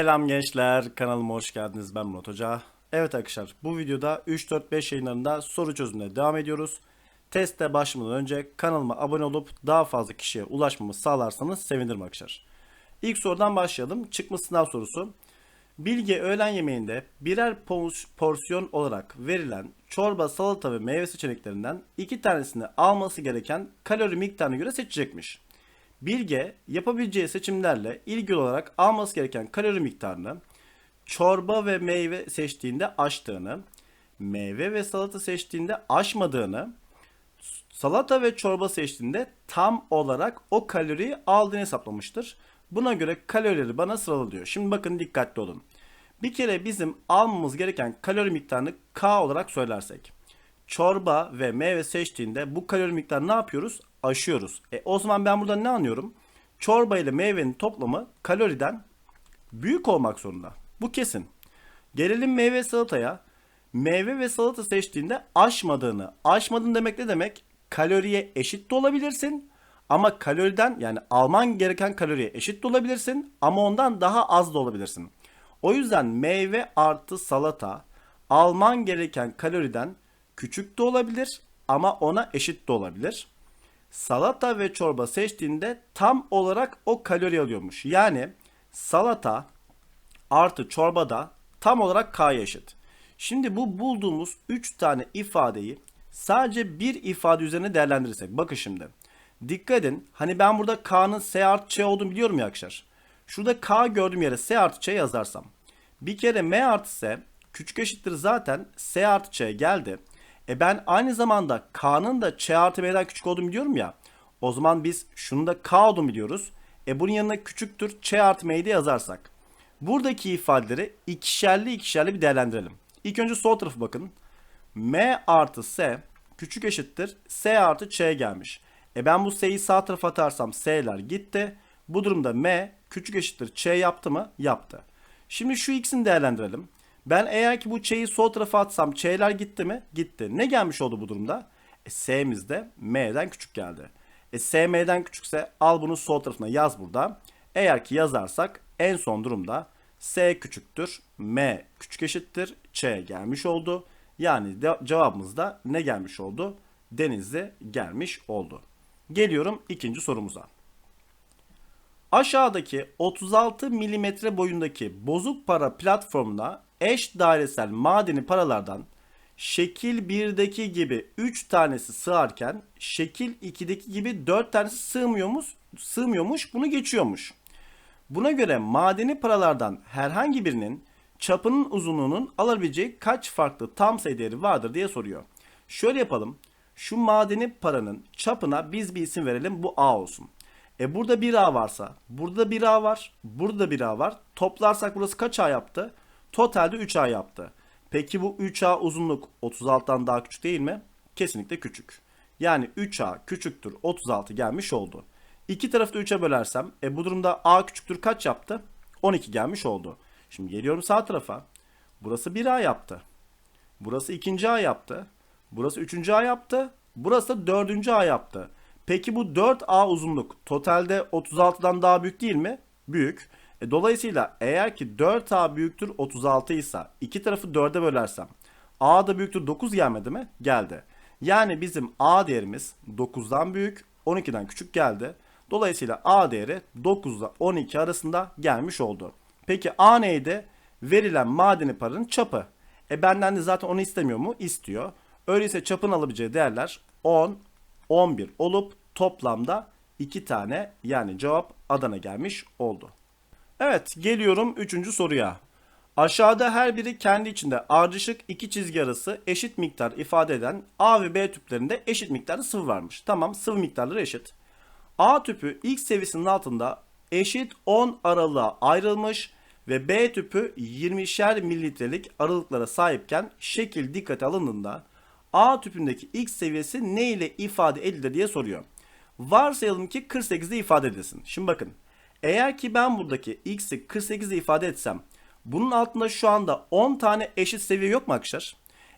Selam gençler, kanalıma hoş geldiniz. Ben Murat Hoca. Evet arkadaşlar, bu videoda 3-4-5 yayınlarında soru çözümüne devam ediyoruz. Teste başlamadan önce kanalıma abone olup daha fazla kişiye ulaşmamı sağlarsanız sevinirim arkadaşlar. İlk sorudan başlayalım. Çıkma sınav sorusu. Bilge öğlen yemeğinde birer pors- porsiyon olarak verilen çorba, salata ve meyve seçeneklerinden iki tanesini alması gereken kalori miktarına göre seçecekmiş. Bilge yapabileceği seçimlerle ilgili olarak alması gereken kalori miktarını çorba ve meyve seçtiğinde aştığını, meyve ve salata seçtiğinde aşmadığını, salata ve çorba seçtiğinde tam olarak o kaloriyi aldığını hesaplamıştır. Buna göre kalorileri bana sırala diyor. Şimdi bakın dikkatli olun. Bir kere bizim almamız gereken kalori miktarını K olarak söylersek. Çorba ve meyve seçtiğinde bu kalori miktarını ne yapıyoruz? Aşıyoruz. E, o zaman ben burada ne anlıyorum? Çorba ile meyvenin toplamı kaloriden büyük olmak zorunda. Bu kesin. Gelelim meyve salataya. Meyve ve salata seçtiğinde aşmadığını. Aşmadın demek ne demek? Kaloriye eşit de olabilirsin. Ama kaloriden yani alman gereken kaloriye eşit de olabilirsin. Ama ondan daha az da olabilirsin. O yüzden meyve artı salata alman gereken kaloriden küçük de olabilir ama ona eşit de olabilir. Salata ve çorba seçtiğinde tam olarak o kalori alıyormuş. Yani salata artı çorbada tam olarak K'ya eşit. Şimdi bu bulduğumuz 3 tane ifadeyi sadece bir ifade üzerine değerlendirirsek. Bakın şimdi. Dikkat edin. Hani ben burada K'nın S artı Ç olduğunu biliyorum ya arkadaşlar. Şurada K gördüğüm yere S artı Ç yazarsam. Bir kere M artı S küçük eşittir zaten S artı Ç geldi. E ben aynı zamanda K'nın da Ç artı M'den küçük olduğunu biliyorum ya. O zaman biz şunu da K olduğunu biliyoruz. E bunun yanına küçüktür Ç artı M'yi de yazarsak. Buradaki ifadeleri ikişerli ikişerli bir değerlendirelim. İlk önce sol tarafı bakın. M artı S küçük eşittir S artı Ç gelmiş. E ben bu S'yi sağ tarafa atarsam S'ler gitti. Bu durumda M küçük eşittir Ç yaptı mı? Yaptı. Şimdi şu ikisini değerlendirelim. Ben eğer ki bu Ç'yi sol tarafa atsam Ç'ler gitti mi? Gitti. Ne gelmiş oldu bu durumda? E, S'miz de M'den küçük geldi. E, S M'den küçükse al bunu sol tarafına yaz burada. Eğer ki yazarsak en son durumda S küçüktür, M küçük eşittir, Ç gelmiş oldu. Yani de, cevabımız da ne gelmiş oldu? Denizli gelmiş oldu. Geliyorum ikinci sorumuza. Aşağıdaki 36 mm boyundaki bozuk para platformuna eş dairesel madeni paralardan şekil 1'deki gibi 3 tanesi sığarken şekil 2'deki gibi 4 tanesi sığmıyormuş, sığmıyormuş bunu geçiyormuş. Buna göre madeni paralardan herhangi birinin çapının uzunluğunun alabileceği kaç farklı tam sayı değeri vardır diye soruyor. Şöyle yapalım. Şu madeni paranın çapına biz bir isim verelim. Bu A olsun. E burada bir A varsa, burada bir A var, burada bir A var. Toplarsak burası kaç A yaptı? Totalde 3A yaptı. Peki bu 3A uzunluk 36'dan daha küçük değil mi? Kesinlikle küçük. Yani 3A küçüktür 36 gelmiş oldu. İki tarafı da 3'e bölersem e bu durumda A küçüktür kaç yaptı? 12 gelmiş oldu. Şimdi geliyorum sağ tarafa. Burası 1A yaptı. Burası 2. A yaptı. Burası 3. A yaptı. Burası da 4. A yaptı. Peki bu 4A uzunluk totalde 36'dan daha büyük değil mi? Büyük. E, dolayısıyla eğer ki 4A büyüktür 36 ise iki tarafı 4'e bölersem A da büyüktür 9 gelmedi mi? Geldi. Yani bizim A değerimiz 9'dan büyük 12'den küçük geldi. Dolayısıyla A değeri 9 ile 12 arasında gelmiş oldu. Peki A neydi? Verilen madeni paranın çapı. E benden de zaten onu istemiyor mu? İstiyor. Öyleyse çapın alabileceği değerler 10, 11 olup toplamda 2 tane yani cevap Adana gelmiş oldu. Evet geliyorum 3. soruya. Aşağıda her biri kendi içinde ardışık iki çizgi arası eşit miktar ifade eden A ve B tüplerinde eşit miktarda sıvı varmış. Tamam sıvı miktarları eşit. A tüpü ilk seviyesinin altında eşit 10 aralığa ayrılmış ve B tüpü 20'şer mililitrelik aralıklara sahipken şekil dikkate alındığında A tüpündeki X seviyesi ne ile ifade edilir diye soruyor. Varsayalım ki 48'de ifade edilsin. Şimdi bakın. Eğer ki ben buradaki X'i 48'de ifade etsem bunun altında şu anda 10 tane eşit seviye yok mu arkadaşlar?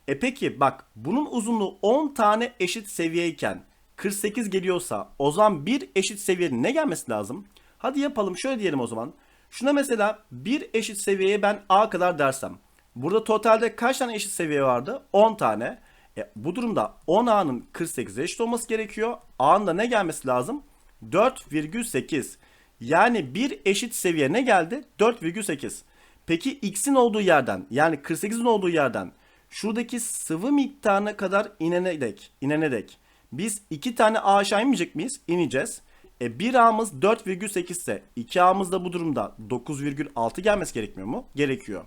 E peki bak bunun uzunluğu 10 tane eşit seviyeyken 48 geliyorsa o zaman bir eşit seviyenin ne gelmesi lazım? Hadi yapalım şöyle diyelim o zaman. Şuna mesela bir eşit seviyeye ben A kadar dersem. Burada totalde kaç tane eşit seviye vardı? 10 tane. E, bu durumda 10 A'nın 48'e eşit olması gerekiyor. A'nın da ne gelmesi lazım? 4,8. Yani bir eşit seviye ne geldi? 4,8. Peki x'in olduğu yerden yani 48'in olduğu yerden şuradaki sıvı miktarına kadar inene dek, inene dek biz 2 tane A aşağı inmeyecek miyiz? İneceğiz. E 1 A'mız 4,8 ise 2 A'mız da bu durumda 9,6 gelmesi gerekmiyor mu? Gerekiyor.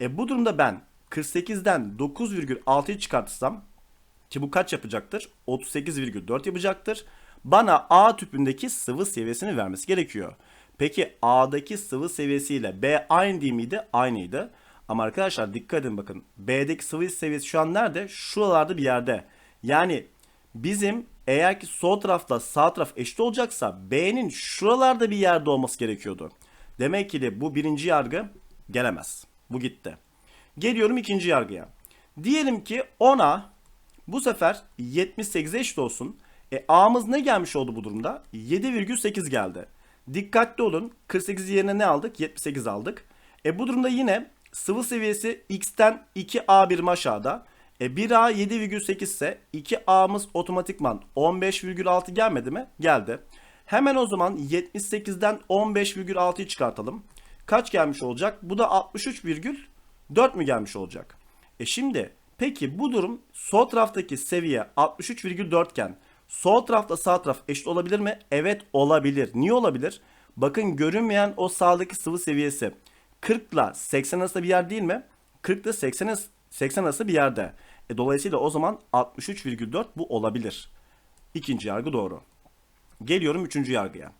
E bu durumda ben 48'den 9,6'yı çıkartırsam ki bu kaç yapacaktır? 38,4 yapacaktır. Bana A tüpündeki sıvı seviyesini vermesi gerekiyor. Peki A'daki sıvı seviyesiyle B aynı değil miydi? Aynıydı. Ama arkadaşlar dikkat edin bakın. B'deki sıvı seviyesi şu an nerede? Şuralarda bir yerde. Yani bizim eğer ki sol tarafla sağ taraf eşit olacaksa B'nin şuralarda bir yerde olması gerekiyordu. Demek ki de bu birinci yargı gelemez. Bu gitti. Geliyorum ikinci yargıya. Diyelim ki 10'a bu sefer 78'e eşit olsun. E A'mız ne gelmiş oldu bu durumda? 7,8 geldi. Dikkatli olun. 48 yerine ne aldık? 78 aldık. E bu durumda yine sıvı seviyesi X'ten 2A birim aşağıda. E 1A 7,8 ise 2A'mız otomatikman 15,6 gelmedi mi? Geldi. Hemen o zaman 78'den 15,6'yı çıkartalım. Kaç gelmiş olacak? Bu da 63,4 mü gelmiş olacak? E şimdi peki bu durum sol taraftaki seviye 63,4 iken sol tarafta sağ taraf eşit olabilir mi? Evet olabilir. Niye olabilir? Bakın görünmeyen o sağdaki sıvı seviyesi 40 ile 80 arasında bir yer değil mi? 40 ile 80, 80 arası bir yerde. E, dolayısıyla o zaman 63,4 bu olabilir. İkinci yargı doğru. Geliyorum üçüncü yargıya.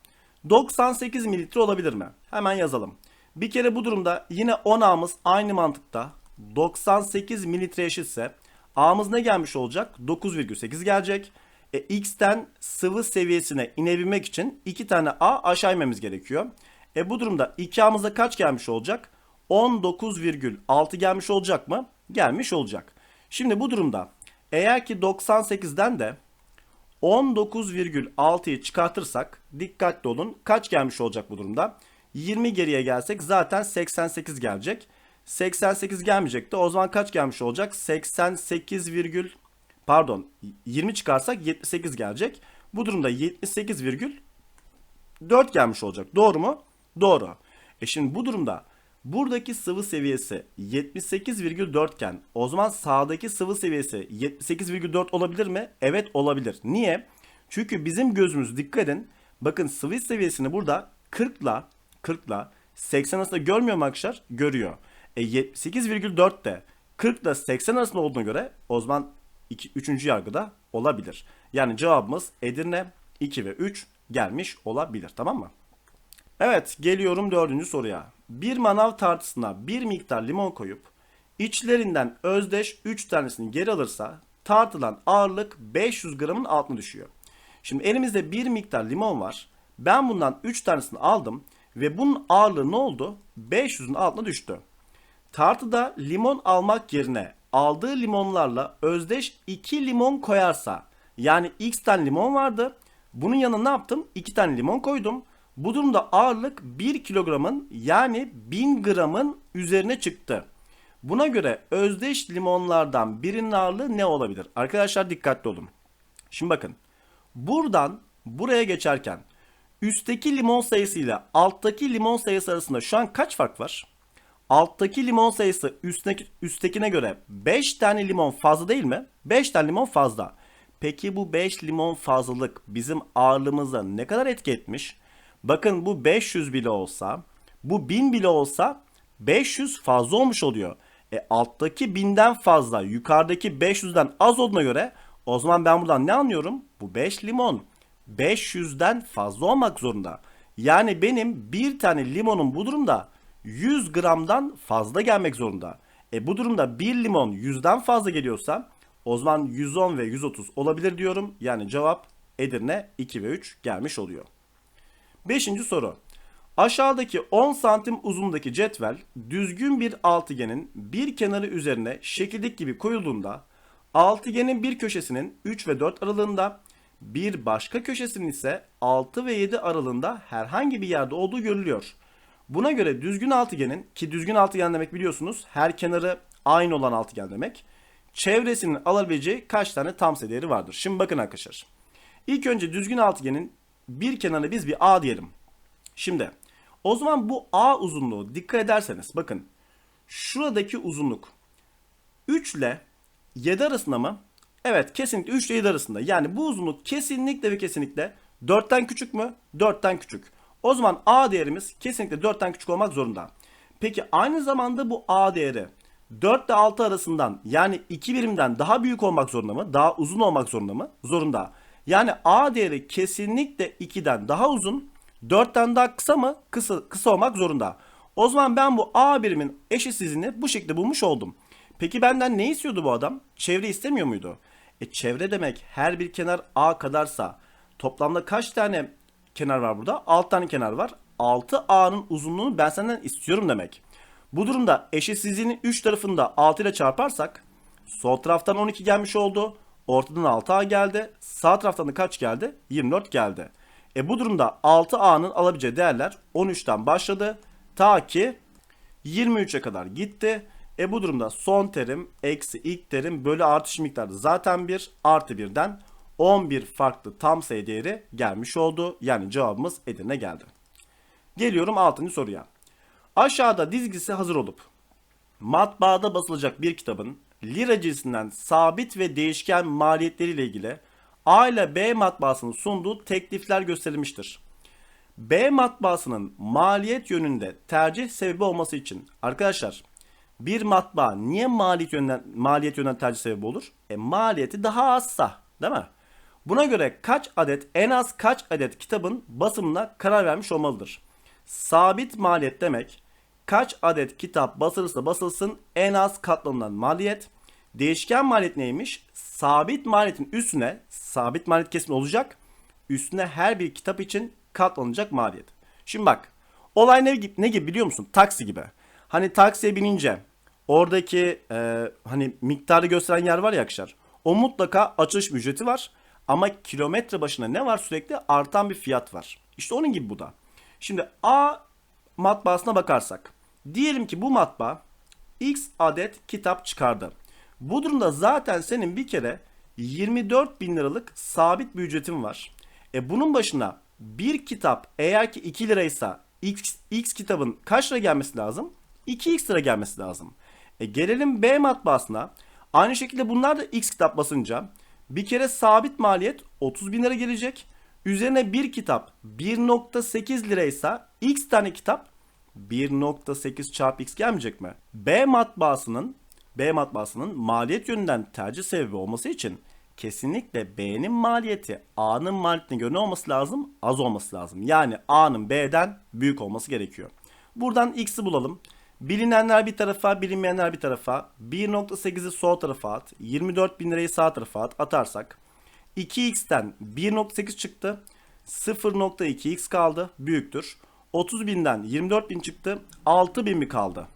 98 mililitre olabilir mi? Hemen yazalım. Bir kere bu durumda yine 10 A'mız aynı mantıkta 98 mililitre eşitse A'mız ne gelmiş olacak? 9,8 gelecek. E, X'ten sıvı seviyesine inebilmek için 2 tane A aşağı inmemiz gerekiyor. E bu durumda 2A'mızda kaç gelmiş olacak? 19,6 gelmiş olacak mı? Gelmiş olacak. Şimdi bu durumda eğer ki 98'den de 19,6'yı çıkartırsak dikkatli olun kaç gelmiş olacak bu durumda? 20 geriye gelsek zaten 88 gelecek. 88 gelmeyecekti. O zaman kaç gelmiş olacak? 88 virgül pardon 20 çıkarsak 78 gelecek. Bu durumda 78,4 gelmiş olacak. Doğru mu? Doğru. E şimdi bu durumda buradaki sıvı seviyesi 78,4 iken o zaman sağdaki sıvı seviyesi 78,4 olabilir mi? Evet olabilir. Niye? Çünkü bizim gözümüz dikkat edin. Bakın sıvı seviyesini burada 40 ile 40 ile 80 arasında görmüyor mu arkadaşlar? Görüyor. E 78,4 de 40 ile 80 arasında olduğuna göre o zaman 2, 3. yargıda olabilir. Yani cevabımız Edirne 2 ve 3 gelmiş olabilir. Tamam mı? Evet geliyorum dördüncü soruya. Bir manav tartısına bir miktar limon koyup içlerinden özdeş 3 tanesini geri alırsa tartılan ağırlık 500 gramın altına düşüyor. Şimdi elimizde bir miktar limon var. Ben bundan 3 tanesini aldım ve bunun ağırlığı ne oldu? 500'ün altına düştü. Tartıda limon almak yerine aldığı limonlarla özdeş 2 limon koyarsa yani x tane limon vardı. Bunun yanına ne yaptım? 2 tane limon koydum. Bu durumda ağırlık 1 kilogramın yani 1000 gramın üzerine çıktı. Buna göre özdeş limonlardan birinin ağırlığı ne olabilir? Arkadaşlar dikkatli olun. Şimdi bakın. Buradan buraya geçerken üstteki limon sayısı ile alttaki limon sayısı arasında şu an kaç fark var? Alttaki limon sayısı üstteki, üsttekine göre 5 tane limon fazla değil mi? 5 tane limon fazla. Peki bu 5 limon fazlalık bizim ağırlığımıza ne kadar etki etmiş? Bakın bu 500 bile olsa, bu 1000 bile olsa 500 fazla olmuş oluyor. E alttaki 1000'den fazla, yukarıdaki 500'den az olduğuna göre o zaman ben buradan ne anlıyorum? Bu 5 limon 500'den fazla olmak zorunda. Yani benim bir tane limonun bu durumda 100 gramdan fazla gelmek zorunda. E bu durumda bir limon 100'den fazla geliyorsa o zaman 110 ve 130 olabilir diyorum. Yani cevap Edirne 2 ve 3 gelmiş oluyor. Beşinci soru. Aşağıdaki 10 santim uzundaki cetvel düzgün bir altıgenin bir kenarı üzerine şekildik gibi koyulduğunda altıgenin bir köşesinin 3 ve 4 aralığında bir başka köşesinin ise 6 ve 7 aralığında herhangi bir yerde olduğu görülüyor. Buna göre düzgün altıgenin ki düzgün altıgen demek biliyorsunuz her kenarı aynı olan altıgen demek. Çevresinin alabileceği kaç tane tam sayı vardır? Şimdi bakın arkadaşlar. İlk önce düzgün altıgenin bir kenarına biz bir A diyelim. Şimdi o zaman bu A uzunluğu dikkat ederseniz bakın şuradaki uzunluk 3 ile 7 arasında mı? Evet kesinlikle 3 ile 7 arasında. Yani bu uzunluk kesinlikle ve kesinlikle 4'ten küçük mü? 4'ten küçük. O zaman A değerimiz kesinlikle 4'ten küçük olmak zorunda. Peki aynı zamanda bu A değeri 4 ile 6 arasından yani 2 birimden daha büyük olmak zorunda mı? Daha uzun olmak zorunda mı? Zorunda. Yani A değeri kesinlikle 2'den daha uzun, 4'ten daha kısa mı? Kısa, kısa olmak zorunda. O zaman ben bu A birimin eşitsizliğini bu şekilde bulmuş oldum. Peki benden ne istiyordu bu adam? Çevre istemiyor muydu? E çevre demek her bir kenar A kadarsa toplamda kaç tane kenar var burada? 6 tane kenar var. 6A'nın uzunluğunu ben senden istiyorum demek. Bu durumda eşitsizliğinin 3 tarafını da 6 ile çarparsak sol taraftan 12 gelmiş oldu. Ortadan 6A geldi. Sağ taraftan da kaç geldi? 24 geldi. E bu durumda 6A'nın alabileceği değerler 13'ten başladı. Ta ki 23'e kadar gitti. E bu durumda son terim eksi ilk terim bölü artış miktarı zaten 1 artı 1'den 11 farklı tam sayı değeri gelmiş oldu. Yani cevabımız Edirne geldi. Geliyorum 6. soruya. Aşağıda dizgisi hazır olup matbaada basılacak bir kitabın lira cinsinden sabit ve değişken maliyetleriyle ilgili A ile B matbaasının sunduğu teklifler gösterilmiştir. B matbaasının maliyet yönünde tercih sebebi olması için arkadaşlar bir matbaa niye maliyet yönden, maliyet yönden tercih sebebi olur? E maliyeti daha azsa değil mi? Buna göre kaç adet en az kaç adet kitabın basımına karar vermiş olmalıdır? Sabit maliyet demek kaç adet kitap basılırsa basılsın en az katlanılan maliyet. Değişken maliyet neymiş? Sabit maliyetin üstüne sabit maliyet kesin olacak. Üstüne her bir kitap için katlanacak maliyet. Şimdi bak olay ne, ne gibi biliyor musun? Taksi gibi. Hani taksiye binince oradaki e, hani miktarı gösteren yer var ya arkadaşlar. O mutlaka açılış ücreti var. Ama kilometre başına ne var sürekli? Artan bir fiyat var. İşte onun gibi bu da. Şimdi A matbaasına bakarsak. Diyelim ki bu matbaa X adet kitap çıkardı. Bu durumda zaten senin bir kere 24 bin liralık sabit bir ücretin var. E bunun başına bir kitap eğer ki 2 liraysa X, X kitabın kaç lira gelmesi lazım? 2X lira gelmesi lazım. E gelelim B matbaasına. Aynı şekilde bunlar da X kitap basınca bir kere sabit maliyet 30 bin lira gelecek. Üzerine bir kitap 1.8 liraysa X tane kitap 1.8 çarpı X gelmeyecek mi? B matbaasının B matbaasının maliyet yönünden tercih sebebi olması için kesinlikle B'nin maliyeti A'nın maliyetine göre ne olması lazım? Az olması lazım. Yani A'nın B'den büyük olması gerekiyor. Buradan X'i bulalım. Bilinenler bir tarafa, bilinmeyenler bir tarafa. 1.8'i sol tarafa at. 24 bin lirayı sağ tarafa at. Atarsak 2x'ten 1.8 çıktı. 0.2x kaldı. Büyüktür. 30 binden 24 bin çıktı. 6 bin mi kaldı?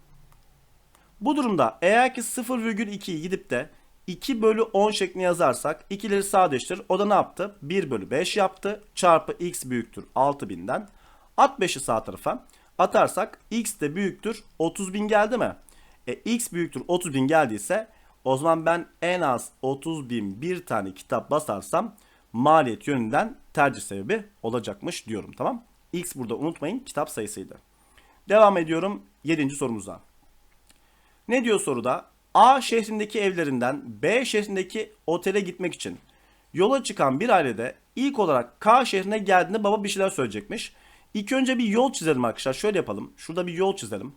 Bu durumda eğer ki 0,2'yi gidip de 2 bölü 10 şeklinde yazarsak ikileri sadeleştir. O da ne yaptı? 1 bölü 5 yaptı. Çarpı x büyüktür 6000'den. At 5'i sağ tarafa. Atarsak x de büyüktür 30.000 geldi mi? E, x büyüktür 30.000 geldiyse o zaman ben en az 30.000 bir tane kitap basarsam maliyet yönünden tercih sebebi olacakmış diyorum tamam. X burada unutmayın kitap sayısıydı. Devam ediyorum 7. sorumuza. Ne diyor soruda? A şehrindeki evlerinden B şehrindeki otele gitmek için yola çıkan bir ailede ilk olarak K şehrine geldiğinde baba bir şeyler söyleyecekmiş. İlk önce bir yol çizelim arkadaşlar. Şöyle yapalım. Şurada bir yol çizelim.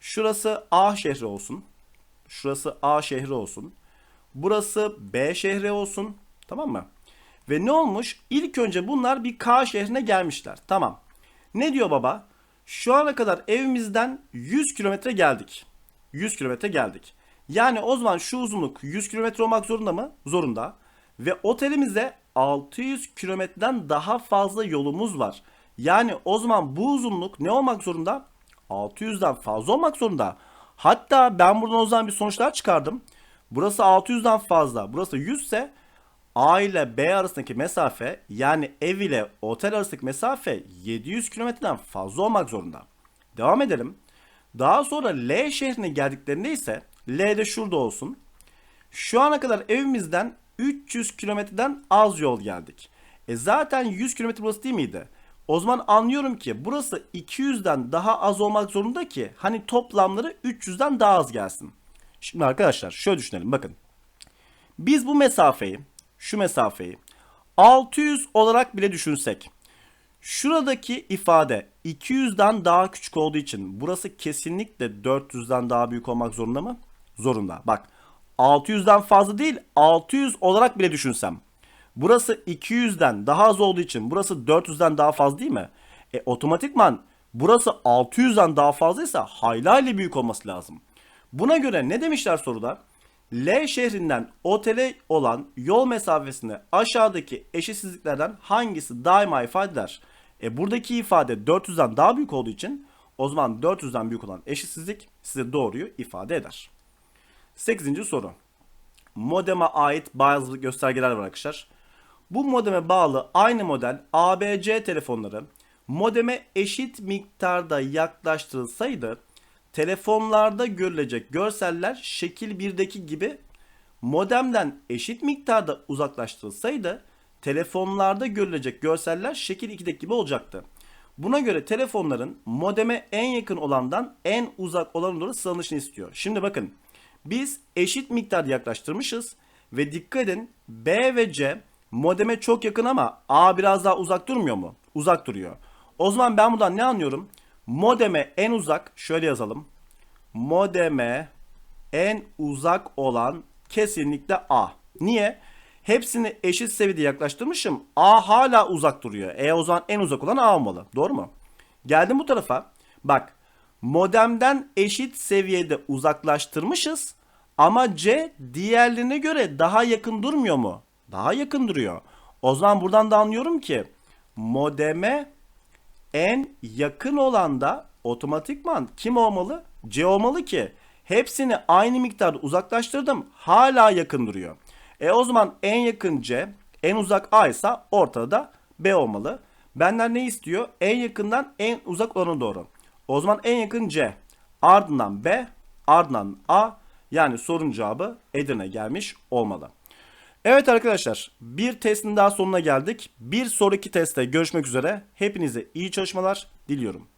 Şurası A şehri olsun. Şurası A şehri olsun. Burası B şehri olsun. Tamam mı? Ve ne olmuş? İlk önce bunlar bir K şehrine gelmişler. Tamam. Ne diyor baba? Şu ana kadar evimizden 100 kilometre geldik. 100 kilometre geldik. Yani o zaman şu uzunluk 100 kilometre olmak zorunda mı? Zorunda. Ve otelimize 600 kilometreden daha fazla yolumuz var. Yani o zaman bu uzunluk ne olmak zorunda? 600'den fazla olmak zorunda. Hatta ben buradan o zaman bir sonuçlar çıkardım. Burası 600'den fazla. Burası 100 ise A ile B arasındaki mesafe yani ev ile otel arasındaki mesafe 700 kilometreden fazla olmak zorunda. Devam edelim. Daha sonra L şehrine geldiklerinde ise L de şurada olsun. Şu ana kadar evimizden 300 kilometreden az yol geldik. E zaten 100 kilometre burası değil miydi? O zaman anlıyorum ki burası 200'den daha az olmak zorunda ki hani toplamları 300'den daha az gelsin. Şimdi arkadaşlar şöyle düşünelim bakın. Biz bu mesafeyi, şu mesafeyi 600 olarak bile düşünsek. Şuradaki ifade 200'den daha küçük olduğu için burası kesinlikle 400'den daha büyük olmak zorunda mı? Zorunda. Bak 600'den fazla değil 600 olarak bile düşünsem. Burası 200'den daha az olduğu için burası 400'den daha fazla değil mi? E otomatikman burası 600'den daha fazlaysa hayli hayli büyük olması lazım. Buna göre ne demişler soruda? L şehrinden otele olan yol mesafesini aşağıdaki eşitsizliklerden hangisi daima ifade eder? E buradaki ifade 400'den daha büyük olduğu için o zaman 400'den büyük olan eşitsizlik size doğruyu ifade eder. 8. soru. Modeme ait bazı göstergeler var arkadaşlar. Bu modeme bağlı aynı model ABC telefonları modeme eşit miktarda yaklaştırılsaydı telefonlarda görülecek görseller şekil 1'deki gibi modemden eşit miktarda uzaklaştırılsaydı telefonlarda görülecek görseller şekil 2'deki gibi olacaktı. Buna göre telefonların modeme en yakın olandan en uzak olana doğru sıralanışını istiyor. Şimdi bakın biz eşit miktarda yaklaştırmışız ve dikkat edin B ve C modeme çok yakın ama A biraz daha uzak durmuyor mu? Uzak duruyor. O zaman ben buradan ne anlıyorum? Modeme en uzak şöyle yazalım. Modeme en uzak olan kesinlikle A. Niye? Hepsini eşit seviyede yaklaştırmışım. A hala uzak duruyor. E o zaman en uzak olan A olmalı. Doğru mu? Geldim bu tarafa. Bak modemden eşit seviyede uzaklaştırmışız. Ama C diğerlerine göre daha yakın durmuyor mu? Daha yakın duruyor. O zaman buradan da anlıyorum ki modeme en yakın olan da otomatikman kim olmalı? C olmalı ki hepsini aynı miktarda uzaklaştırdım hala yakın duruyor. E o zaman en yakın C, en uzak A ise ortada da B olmalı. Benden ne istiyor? En yakından en uzak olana doğru. O zaman en yakın C, ardından B, ardından A. Yani sorun cevabı Edirne gelmiş olmalı. Evet arkadaşlar bir testin daha sonuna geldik. Bir sonraki testte görüşmek üzere. Hepinize iyi çalışmalar diliyorum.